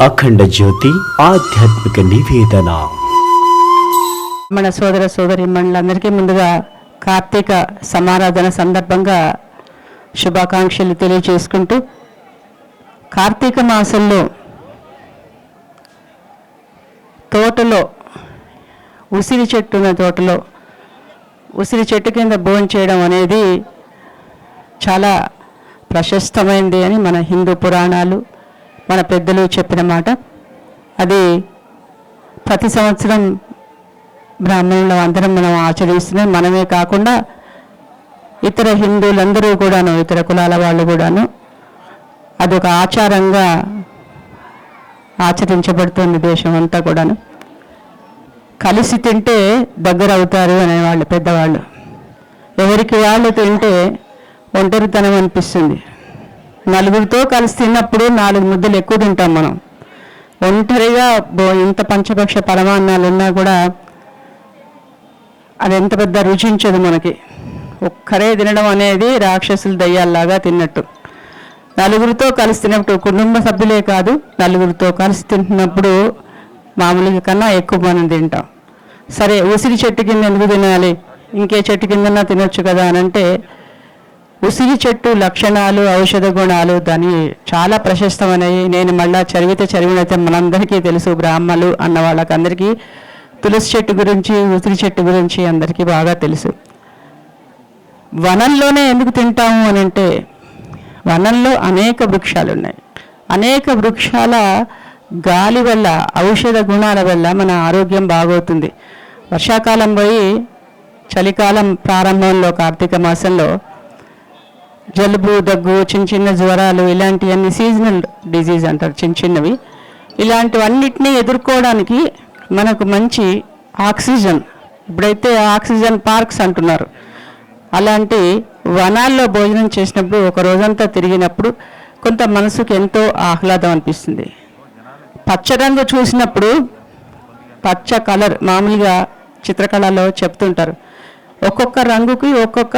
అఖండ జ్యోతి ఆధ్యాత్మిక నివేదన. మన సోదర సోదరి మండలందరికీ ముందుగా కార్తీక సమారాధన సందర్భంగా శుభాకాంక్షలు తెలియజేసుకుంటూ కార్తీక మాసంలో తోటలో ఉసిరి చెట్టు ఉన్న తోటలో ఉసిరి చెట్టు కింద భోజనం చేయడం అనేది చాలా ప్రశస్తమైంది అని మన హిందూ పురాణాలు మన పెద్దలు చెప్పిన మాట. అది ప్రతి సంవత్సరం బ్రాహ్మణులు అందరం మనం ఆచరిస్తున్నాం మనమే కాకుండా ఇతర హిందువులందరూ కూడాను ఇతర కులాల వాళ్ళు కూడాను అదొక ఆచారంగా ఆచరించబడుతుంది దేశం అంతా కూడాను. కలిసి తింటే దగ్గర అవుతారు అనేవాళ్ళు పెద్దవాళ్ళు. ఎవరికి వాళ్ళు తింటే ఒంటరితనం అనిపిస్తుంది. నలుగురితో కలిసి తిన్నప్పుడు నాలుగు ముద్దలు ఎక్కువ తింటాం మనం. ఒంటరిగా ఎంత పంచపక్ష పరమాన్నాలు ఉన్నా కూడా అది ఎంత పెద్ద రుచించదు మనకి. ఒక్కరే తినడం అనేది రాక్షసులు దయ్యాల్లాగా తిన్నట్టు. నలుగురితో కలిసి తిన్నప్పుడు కుటుంబ సభ్యులే కాదు నలుగురితో కలిసి తింటున్నప్పుడు మామూలుగా కన్నా ఎక్కువ మనం తింటాం. సరే ఉసిరి చెట్టు కింద ఎందుకు తినాలి? ఇంకే చెట్టు కిందన్నా తినొచ్చు కదా అని అంటే ఉసిరి చెట్టు లక్షణాలు ఔషధ గుణాలు దాని చాలా ప్రశస్తమైనవి. నేను మళ్ళీ చదివితే చదివినైతే మనందరికీ తెలుసు. బ్రాహ్మలు అన్న వాళ్ళకందరికీ తులసి చెట్టు గురించి ఉసిరి చెట్టు గురించి అందరికీ బాగా తెలుసు. వనంలోనే ఎందుకు తింటాము అని అంటే వనంలో అనేక వృక్షాలు ఉన్నాయి అనేక వృక్షాల గాలి వల్ల ఔషధ గుణాల వల్ల మన ఆరోగ్యం బాగవుతుంది. వర్షాకాలం పోయి చలికాలం ప్రారంభంలో కార్తీక మాసంలో జలుబు దగ్గు చిన్న చిన్న జ్వరాలు ఇలాంటివన్నీ సీజనల్ డిజీజ్ అంటారు చిన్న చిన్నవి. ఇలాంటివన్నిటినీ ఎదుర్కోవడానికి మనకు మంచి ఆక్సిజన్ ఇప్పుడైతే ఆక్సిజన్ పార్క్స్ అంటున్నారు. అలాంటి వనాల్లో భోజనం చేసినప్పుడు ఒక రోజంతా తిరిగినప్పుడు కొంత మనసుకు ఎంతో ఆహ్లాదం అనిపిస్తుంది. పచ్చ రంగు చూసినప్పుడు పచ్చ కలర్ మామూలుగా చిత్రకళలో చెప్తుంటారు. ఒక్కొక్క రంగుకి ఒక్కొక్క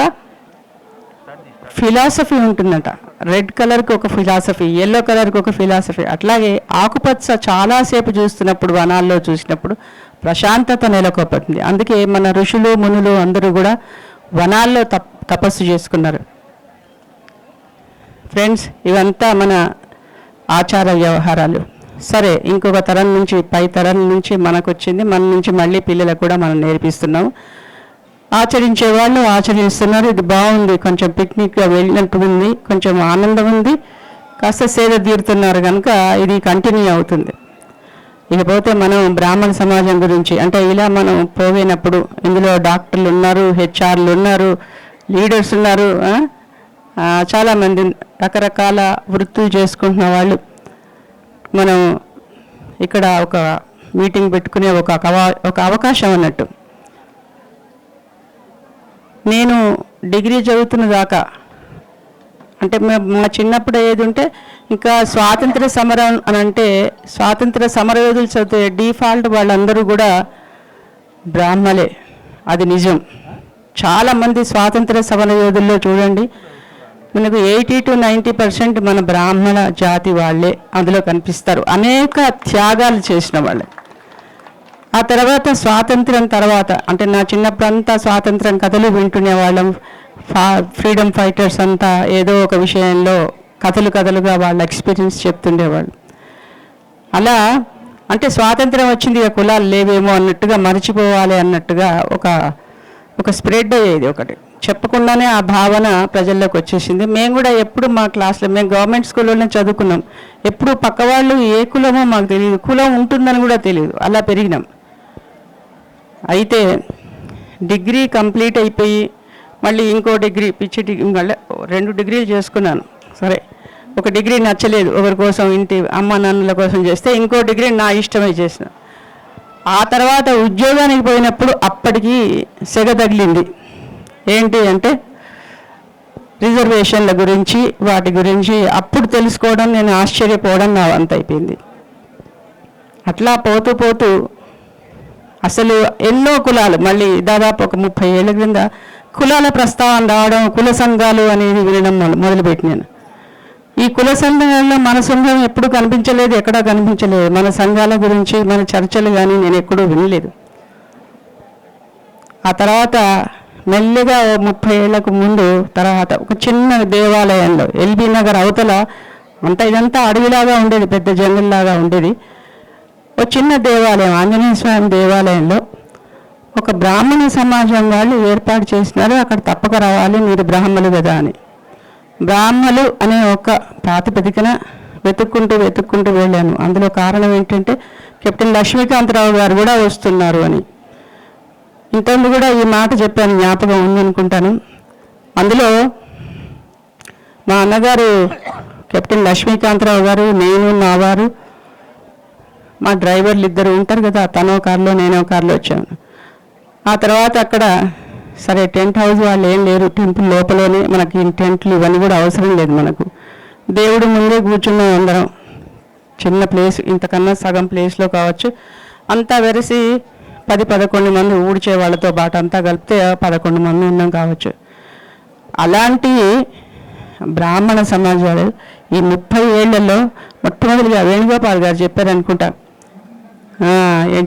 ఫిలాసఫీ ఉంటుందట. రెడ్ కలర్కి ఒక ఫిలాసఫీ ఎల్లో కలర్కి ఒక ఫిలాసఫీ. అట్లాగే ఆకుపచ్చ చాలాసేపు చూస్తున్నప్పుడు వనాల్లో చూసినప్పుడు ప్రశాంతత నెలకొల్పుతుంది అందుకే మన ఋషులు మునులు అందరూ కూడా వనాల్లో తప్ తపస్సు చేసుకున్నారు. ఫ్రెండ్స్ ఇవంతా మన ఆచార వ్యవహారాలు. సరే ఇంకొక తరం నుంచి పై తరం నుంచి మనకు వచ్చింది మన నుంచి మళ్ళీ పిల్లలకు కూడా మనం నేర్పిస్తున్నాము. ఆచరించే వాళ్ళు ఆచరిస్తున్నారు. ఇది బాగుంది. కొంచెం పిక్నిక్గా వెళ్ళినట్టు ఉంది కొంచెం ఆనందం ఉంది కాస్త సేద తీరుతున్నారు కనుక ఇది కంటిన్యూ అవుతుంది. ఇకపోతే మనం బ్రాహ్మణ సమాజం గురించి అంటే ఇలా మనం పోయినప్పుడు ఇందులో డాక్టర్లు ఉన్నారు హెచ్ఆర్లు ఉన్నారు లీడర్స్ ఉన్నారు చాలామంది రకరకాల వృత్తులు చేసుకుంటున్న వాళ్ళు. మనం ఇక్కడ ఒక మీటింగ్ పెట్టుకునే ఒక ఒక అవకాశం అన్నట్టు నేను డిగ్రీ చదువుతున్న దాకా. అంటే మే- మా చిన్నప్పుడు ఏది ఉంటే ఇంకా స్వాతంత్ర సమరం అని అంటే స్వాతంత్ర సమరయోధులు చదివే డిఫాల్ట్ వాళ్ళందరూ కూడా బ్రాహ్మలే. అది నిజం. చాలామంది స్వాతంత్ర సమరయోధుల్లో చూడండి. మనకు ఎయిటీ టు నైంటీ పర్సెంట్ మన బ్రాహ్మణ జాతి వాళ్ళే అందులో కనిపిస్తారు. అనేక త్యాగాలు చేసిన వాళ్ళే. ఆ తర్వాత స్వాతంత్రం తర్వాత అంటే నా చిన్నప్పుడంతా స్వాతంత్రం కథలు వింటునే వాళ్ళం. ఫా ఫ్రీడమ్ ఫైటర్స్ అంతా ఏదో ఒక విషయంలో కథలు కథలుగా వాళ్ళ ఎక్స్పీరియన్స్ చెప్తుండేవాళ్ళు అలా అంటే స్వాతంత్రం వచ్చింది ఇక కులాలు లేవేమో అన్నట్టుగా మర్చిపోవాలి అన్నట్టుగా ఒక ఒక స్ప్రెడ్ అయ్యేది ఒకటి. చెప్పకుండానే ఆ భావన ప్రజల్లోకి వచ్చేసింది. మేము కూడా ఎప్పుడు మా క్లాస్లో మేము గవర్నమెంట్ స్కూల్లోనే చదువుకున్నాం. ఎప్పుడు పక్క వాళ్ళు ఏ కులమో మాకు తెలియదు. కులం ఉంటుందని కూడా తెలియదు. అలా పెరిగినాం. అయితే డిగ్రీ కంప్లీట్ అయిపోయి మళ్ళీ ఇంకో డిగ్రీ పిచ్చి డిగ్రీ మళ్ళీ రెండు డిగ్రీలు చేసుకున్నాను. సరే ఒక డిగ్రీ నచ్చలేదు ఒకరి కోసం ఇంటి అమ్మ నాన్నల కోసం చేస్తే ఇంకో డిగ్రీ నా ఇష్టమై చేసిన. ఆ తర్వాత ఉద్యోగానికి పోయినప్పుడు అప్పటికి సెగ తగిలింది. ఏంటి అంటే రిజర్వేషన్ల గురించి వాటి గురించి అప్పుడు తెలుసుకోవడం నేను ఆశ్చర్యపోవడం నా వంత అయిపోయింది అట్లా పోతూ పోతూ అసలు ఎన్నో కులాలు మళ్ళీ దాదాపు ఒక ముప్పై ఏళ్ళ క్రింద కులాల ప్రస్తావన రావడం కుల సంఘాలు అనేది వినడం మొదలుపెట్టినాను. ఈ కుల సంఘాలలో మన సంఘం ఎప్పుడు కనిపించలేదు ఎక్కడా కనిపించలేదు. మన సంఘాల గురించి మన చర్చలు కానీ నేను ఎక్కడూ వినలేదు. ఆ తర్వాత మెల్లిగా ముప్పై ఏళ్ళకు ముందు తర్వాత ఒక చిన్న దేవాలయంలో ఎల్బీ నగర్ అవతల అంత ఇదంతా అడవిలాగా ఉండేది పెద్ద జంగల్లాగా ఉండేది. ఒక చిన్న దేవాలయం ఆంజనేయ స్వామి దేవాలయంలో ఒక బ్రాహ్మణ సమాజం వాళ్ళు ఏర్పాటు చేసినారు. అక్కడ తప్పక రావాలి మీరు బ్రాహ్మలు కదా అని. బ్రాహ్మలు అనే ఒక ప్రాతిపదికన వెతుక్కుంటూ వెతుక్కుంటూ వెళ్ళాను. అందులో కారణం ఏంటంటే కెప్టెన్ లక్ష్మీకాంతరావు గారు కూడా వస్తున్నారు అని. ఇంతకుముందు కూడా ఈ మాట చెప్పాను జ్ఞాపకం ఉందనుకుంటాను. అందులో మా అన్నగారు కెప్టెన్ లక్ష్మీకాంతరావు గారు నేను నా వారు మా డ్రైవర్లు ఇద్దరు ఉంటారు కదా తనో కారులో నేనో కారులో వచ్చాను. ఆ తర్వాత అక్కడ సరే టెంట్ హౌస్ వాళ్ళు ఏం లేరు టెంపుల్ లోపలనే మనకి టెంట్లు ఇవన్నీ కూడా అవసరం లేదు మనకు. దేవుడు ముందే కూర్చున్నాం అందరం. చిన్న ప్లేస్ ఇంతకన్నా సగం ప్లేస్లో కావచ్చు. అంతా వెరసి పది పదకొండు మంది ఊడ్చే వాళ్ళతో పాటు అంతా కలిపితే పదకొండు మంది ఉన్నాం కావచ్చు. అలాంటి బ్రాహ్మణ సమాజాలు ఈ ముప్పై ఏళ్ళలో మొట్టమొదటిగా వేణుగోపాల్ గారు చెప్పారనుకుంటా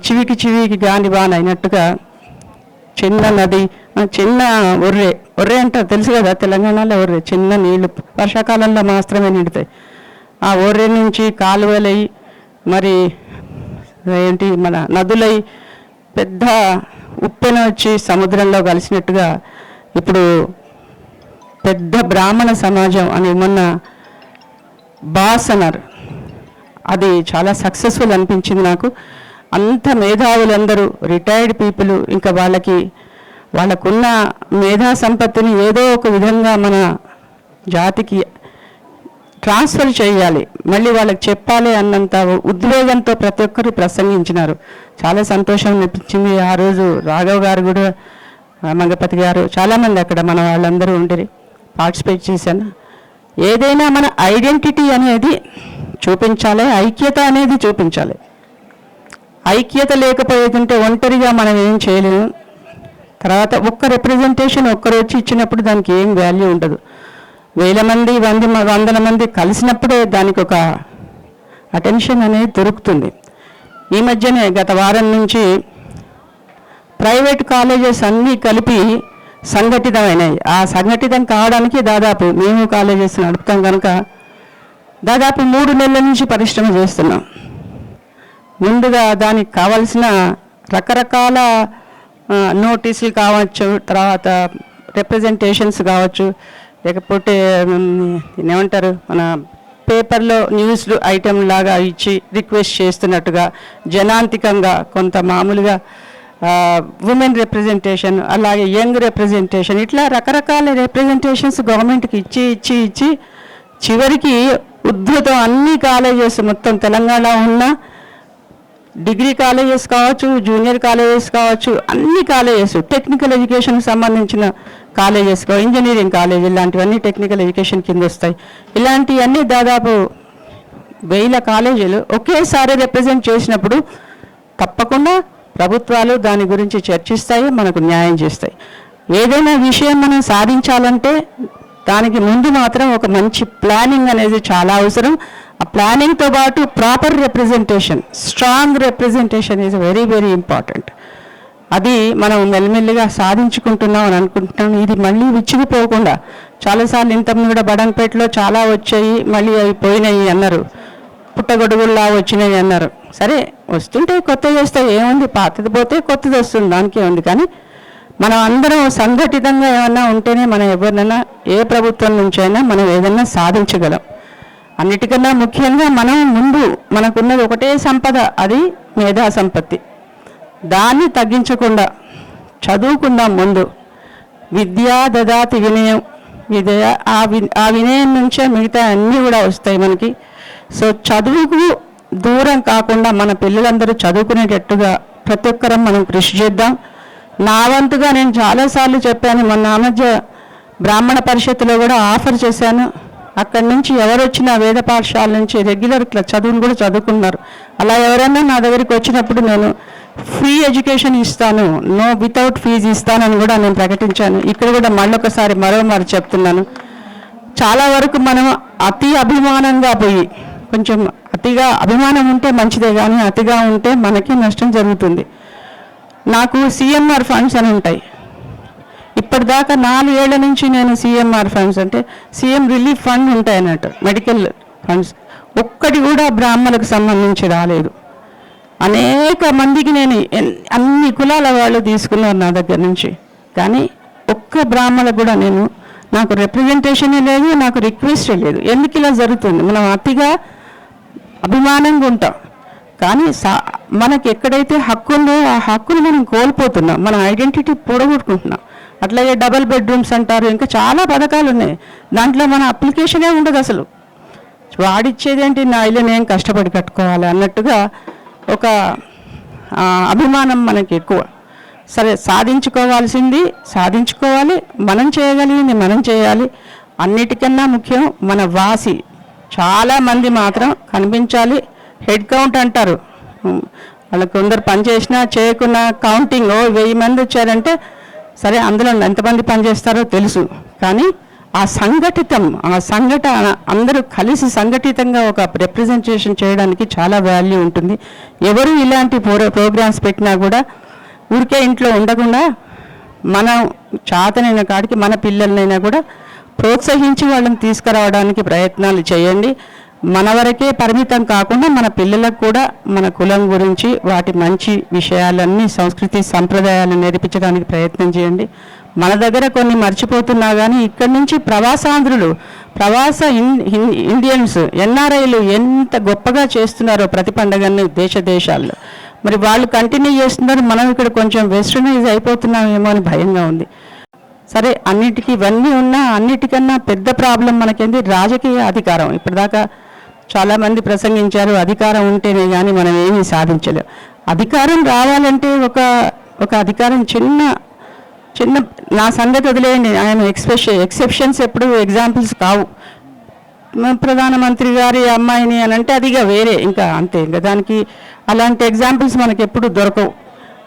చివికి చివికి గాని బాన్ అయినట్టుగా చిన్న నది చిన్న ఒర్రె. ఒర్రె అంటారు తెలుసు కదా తెలంగాణలో ఒర్రె చిన్న నీళ్ళు. వర్షాకాలంలో మాత్రమే నిండుతాయి ఆ ఒర్రె నుంచి కాలువలై మరి ఏంటి మన నదులై పెద్ద ఉప్పెన వచ్చి సముద్రంలో కలిసినట్టుగా ఇప్పుడు పెద్ద బ్రాహ్మణ సమాజం అని మొన్న బాస్ అన్నారు. అది చాలా సక్సెస్ఫుల్ అనిపించింది నాకు. అంత మేధావులందరూ రిటైర్డ్ పీపుల్ ఇంకా వాళ్ళకి వాళ్ళకున్న మేధా సంపత్తిని ఏదో ఒక విధంగా మన జాతికి ట్రాన్స్ఫర్ చేయాలి. మళ్ళీ వాళ్ళకి చెప్పాలి అన్నంత ఉద్వేగంతో ప్రతి ఒక్కరు ప్రసంగించినారు. చాలా సంతోషం అనిపించింది. ఆ రోజు రాఘవ్ గారు కూడా మంగపతి గారు చాలామంది అక్కడ మన వాళ్ళందరూ ఉండిరి పార్టిసిపేట్ చేశాను. ఏదైనా మన ఐడెంటిటీ అనేది చూపించాలి ఐక్యత అనేది చూపించాలి. ఐక్యత లేకపోయేదంటే ఒంటరిగా మనం ఏం చేయలేము తర్వాత ఒక్క రిప్రజెంటేషన్ ఒక్కరు వచ్చి ఇచ్చినప్పుడు దానికి ఏం వాల్యూ ఉండదు. వేల మంది వంద మ- వందల మంది కలిసినప్పుడే దానికి ఒక అటెన్షన్ అనేది దొరుకుతుంది. ఈ మధ్యనే గత వారం నుంచి ప్రైవేట్ కాలేజెస్ అన్నీ కలిపి సంఘటితమైనాయి. ఆ సంఘటితం కావడానికి దాదాపు మేము కాలేజెస్ నడుపుతాం కనుక దాదాపు మూడు నెలల నుంచి పరిశ్రమ చేస్తున్నాం. ముందుగా దానికి కావలసిన రకరకాల నోటీసులు కావచ్చు తర్వాత రిప్రజెంటేషన్స్ కావచ్చు లేకపోతే ఏమంటారు మన పేపర్లో న్యూస్లు ఐటెం లాగా ఇచ్చి రిక్వెస్ట్ చేస్తున్నట్టుగా జనాంతికంగా కొంత మామూలుగా ఉమెన్ రిప్రజెంటేషన్ అలాగే యంగ్ రిప్రజెంటేషన్ ఇట్లా రకరకాల రిప్రజెంటేషన్స్ గవర్నమెంట్కి ఇచ్చి ఇచ్చి ఇచ్చి చివరికి ఉద్ధృతం అన్ని కాలేజెస్ మొత్తం తెలంగాణ ఉన్న డిగ్రీ కాలేజెస్ కావచ్చు జూనియర్ కాలేజెస్ కావచ్చు అన్ని కాలేజెస్ టెక్నికల్ ఎడ్యుకేషన్కి సంబంధించిన కాలేజెస్ ఇంజనీరింగ్ కాలేజ్ ఇలాంటివన్నీ టెక్నికల్ ఎడ్యుకేషన్ కింద వస్తాయి. ఇలాంటివన్నీ దాదాపు వేల కాలేజీలు ఒకేసారి రిప్రజెంట్ చేసినప్పుడు తప్పకుండా ప్రభుత్వాలు దాని గురించి చర్చిస్తాయి మనకు న్యాయం చేస్తాయి. ఏదైనా విషయం మనం సాధించాలంటే దానికి ముందు మాత్రం ఒక మంచి ప్లానింగ్ అనేది చాలా అవసరం. ఆ ప్లానింగ్తో పాటు proper representation strong representation is very very important అది మనం మెల్లిమెల్లిగా సాధించుకుంటున్నాం అని అనుకుంటున్నాం. ఇది మళ్ళీ విచ్చిగిపోకుండా చాలాసార్లు ఇంతకుముందు కూడా బడంపేటలో చాలా వచ్చాయి మళ్ళీ అవి పోయినాయి అన్నారు. పుట్టగొడుగుల్లా వచ్చినాయి అన్నారు. సరే వస్తుంటే కొత్తది వస్తాయి ఏముంది? పాతది పోతే కొత్తది వస్తుంది దానికే ఉంది కానీ మనం అందరం సంఘటితంగా ఏమన్నా ఉంటేనే మనం ఎవరినైనా ఏ ప్రభుత్వం నుంచి అయినా మనం ఏదైనా సాధించగలం. అన్నిటికన్నా ముఖ్యంగా మనం ముందు మనకున్నది ఒకటే సంపద అది మేధా సంపత్తి దాన్ని తగ్గించకుండా చదువుకుందాం ముందు. విద్యా దదాతి వినయం విదయ ఆ వి ఆ వినయం నుంచే మిగతా అన్నీ కూడా వస్తాయి మనకి. సో చదువుకు దూరం కాకుండా మన పిల్లలందరూ చదువుకునేటట్టుగా ప్రతి ఒక్కరం మనం కృషి చేద్దాం. నా వంతుగా నేను చాలాసార్లు చెప్పాను మొన్న మధ్య బ్రాహ్మణ పరిషత్తులో కూడా ఆఫర్ చేశాను. అక్కడి నుంచి ఎవరు వచ్చినా వేద పాఠశాల నుంచి రెగ్యులర్ చదువును కూడా చదువుకున్నారు. అలా ఎవరైనా నా దగ్గరికి వచ్చినప్పుడు నేను ఫ్రీ ఎడ్యుకేషన్ ఇస్తాను నో వితౌట్ ఫీజు ఇస్తానని కూడా నేను ప్రకటించాను. ఇక్కడ కూడా మళ్ళొకసారి మరోమారు చెప్తున్నాను. చాలా వరకు మనం అతి అభిమానంగా పోయి కొంచెం అతిగా అభిమానం ఉంటే మంచిదే కానీ అతిగా ఉంటే మనకి నష్టం జరుగుతుంది. నాకు సిఎంఆర్ ఫండ్స్ అని ఉంటాయి. ఇప్పటిదాకా నాలుగేళ్ళ నుంచి నేను సిఎంఆర్ ఫండ్స్ అంటే సీఎం రిలీఫ్ ఫండ్ ఉంటాయి అన్నట్టు మెడికల్ ఫండ్స్ ఒక్కటి కూడా బ్రాహ్మణులకు సంబంధించి రాలేదు. అనేక మందికి నేను ఎన్- అన్ని కులాల వాళ్ళు తీసుకున్నారు నా దగ్గర నుంచి. కానీ ఒక్క బ్రాహ్మణులకు కూడా నేను నాకు రిప్రజెంటేషనే లేదు నాకు రిక్వెస్టే లేదు. ఎందుకు ఇలా జరుగుతుంది? మనం అతిగా అభిమానంగా ఉంటాం. కానీ సా మనకి ఎక్కడైతే హక్కు ఉందో ఆ హక్కును మనం కోల్పోతున్నాం. మన ఐడెంటిటీ పొడగొట్టుకుంటున్నాం. అట్లాగే డబల్ బెడ్రూమ్స్ అంటారు ఇంకా చాలా పథకాలు ఉన్నాయి దాంట్లో మన అప్లికేషనే ఉండదు అసలు. వాడిచ్చేదేంటి నా ఇల్లు నేను కష్టపడి కట్టుకోవాలి అన్నట్టుగా ఒక అభిమానం మనకి ఎక్కువ సరే సాధించుకోవాల్సింది సాధించుకోవాలి మనం చేయగలిగింది మనం చేయాలి. అన్నిటికన్నా ముఖ్యం మన వాసి. చాలా మంది మాత్రం కనిపించాలి హెడ్ కౌంట్ అంటారు. వాళ్ళ కొందరు పని చేసినా చేయకున్నా కౌంటింగ్ వెయ్యి మంది వచ్చారంటే సరే అందులో ఎంతమంది పనిచేస్తారో తెలుసు. కానీ ఆ సంఘటితం ఆ సంఘట అందరూ కలిసి సంఘటితంగా ఒక రిప్రజెంటేషన్ చేయడానికి చాలా వాల్యూ ఉంటుంది. ఎవరు ఇలాంటి ప్రో- ప్రోగ్రామ్స్ పెట్టినా కూడా ఊరికే ఇంట్లో ఉండకుండా మనం చాతనైన కాడికి మన పిల్లలనైనా కూడా ప్రోత్సహించి వాళ్ళని తీసుకురావడానికి ప్రయత్నాలు చేయండి. మన వరకే పరిమితం కాకుండా మన పిల్లలకు కూడా మన కులం గురించి వాటి మంచి విషయాలన్నీ సంస్కృతి సంప్రదాయాలను నేర్పించడానికి ప్రయత్నం చేయండి. మన దగ్గర కొన్ని మర్చిపోతున్నా కానీ ఇక్కడి నుంచి ప్రవాసాంధ్రులు ప్రవాస ఇండియన్స్ ఎన్ఆర్ఐలు ఎంత గొప్పగా చేస్తున్నారో ప్రతి పండగని దేశ దేశాల్లో. మరి వాళ్ళు కంటిన్యూ చేస్తున్నారు మనం ఇక్కడ కొంచెం వెస్టర్నైజ్ అయిపోతున్నామేమో అని భయంగా ఉంది. సరే అన్నిటికీ ఇవన్నీ ఉన్నా అన్నిటికన్నా పెద్ద ప్రాబ్లం మనకేంది? రాజకీయ అధికారం. ఇప్పటిదాకా చాలామంది ప్రసంగించారు అధికారం ఉంటేనే కానీ మనం ఏమీ సాధించలేం. అధికారం రావాలంటే ఒక ఒక అధికారం చిన్న చిన్న నా సంగతి వదిలేయండి. ఆయన ఎక్స్పెష ఎక్సెప్షన్స్ ఎప్పుడు ఎగ్జాంపుల్స్ కావు. ప్రధానమంత్రి గారి అమ్మాయిని అని అంటే అది ఇక వేరే. ఇంకా అంతే ఇంకా దానికి అలాంటి ఎగ్జాంపుల్స్ మనకి ఎప్పుడు దొరకవు.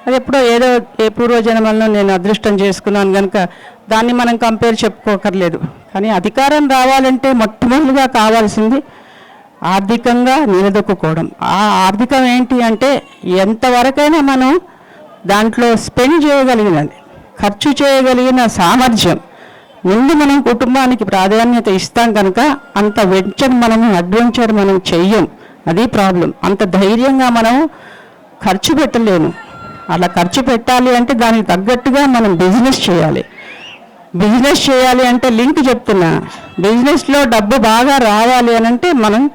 అది ఎప్పుడో ఏదో ఏ పూర్వజన్మల్లో నేను అదృష్టం చేసుకున్నాను కనుక దాన్ని మనం కంపేర్ చెప్పుకోకర్లేదు. కానీ అధికారం రావాలంటే మొట్టమొదటిగా కావాల్సింది ఆర్థికంగా నిలదొక్కుకోవడం. ఆ ఆర్థికం ఏంటి అంటే ఎంతవరకైనా మనం దాంట్లో స్పెండ్ చేయగలిగినది ఖర్చు చేయగలిగిన సామర్థ్యం ముందు మనం కుటుంబానికి ప్రాధాన్యత ఇస్తాం కనుక అంత వెంచర్ మనము అడ్వెంచర్ మనం చెయ్యం. అది ప్రాబ్లం. అంత ధైర్యంగా మనం ఖర్చు పెట్టలేము. అలా ఖర్చు పెట్టాలి అంటే దానికి తగ్గట్టుగా మనం బిజినెస్ చేయాలి. బిజినెస్ చేయాలి అంటే లింక్ చెప్తున్నా. బిజినెస్లో డబ్బు బాగా రావాలి అని అంటే మనం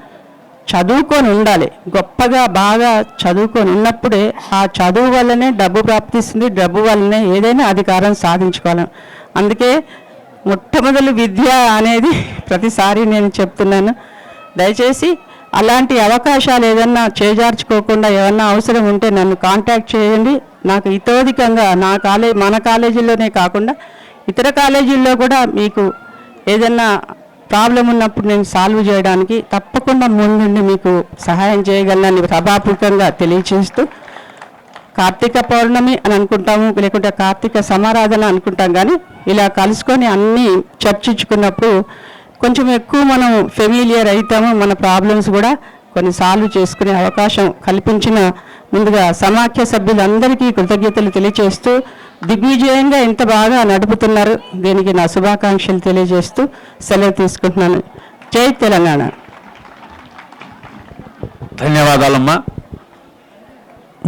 చదువుకొని ఉండాలి. గొప్పగా బాగా చదువుకొని ఉన్నప్పుడే ఆ చదువు వల్లనే డబ్బు ప్రాప్తిస్తుంది. డబ్బు వల్లనే ఏదైనా అధికారం సాధించుకోవాలి. అందుకే మొట్టమొదటి విద్య అనేది ప్రతిసారి నేను చెప్తున్నాను. దయచేసి అలాంటి అవకాశాలు ఏదన్నా చేజార్చుకోకుండా ఏమన్నా అవసరం ఉంటే నన్ను కాంటాక్ట్ చేయండి. నాకు ఇతోధికంగా నా కాలేజ్ మన కాలేజీలోనే కాకుండా ఇతర కాలేజీల్లో కూడా మీకు ఏదన్నా ప్రాబ్లం ఉన్నప్పుడు నేను సాల్వ్ చేయడానికి తప్పకుండా ముందుండి మీకు సహాయం చేయగలనని సభాపూర్వకంగా తెలియచేస్తూ కార్తీక పౌర్ణమి అని అనుకుంటాము లేకుంటే కార్తీక సమారాధన అనుకుంటాం కానీ ఇలా కలుసుకొని అన్నీ చర్చించుకున్నప్పుడు కొంచెం ఎక్కువ మనం ఫెమిలియర్ అవుతాము మన ప్రాబ్లమ్స్ కూడా కొన్ని సాల్వ్ చేసుకునే అవకాశం కల్పించిన ముందుగా సమాఖ్య సభ్యులందరికీ కృతజ్ఞతలు తెలియజేస్తూ దిగ్విజయంగా ఇంత బాగా నడుపుతున్నారు. దీనికి నా శుభాకాంక్షలు తెలియజేస్తూ సెలవు తీసుకుంటున్నాను. జై తెలంగాణ. ధన్యవాదాలమ్మా.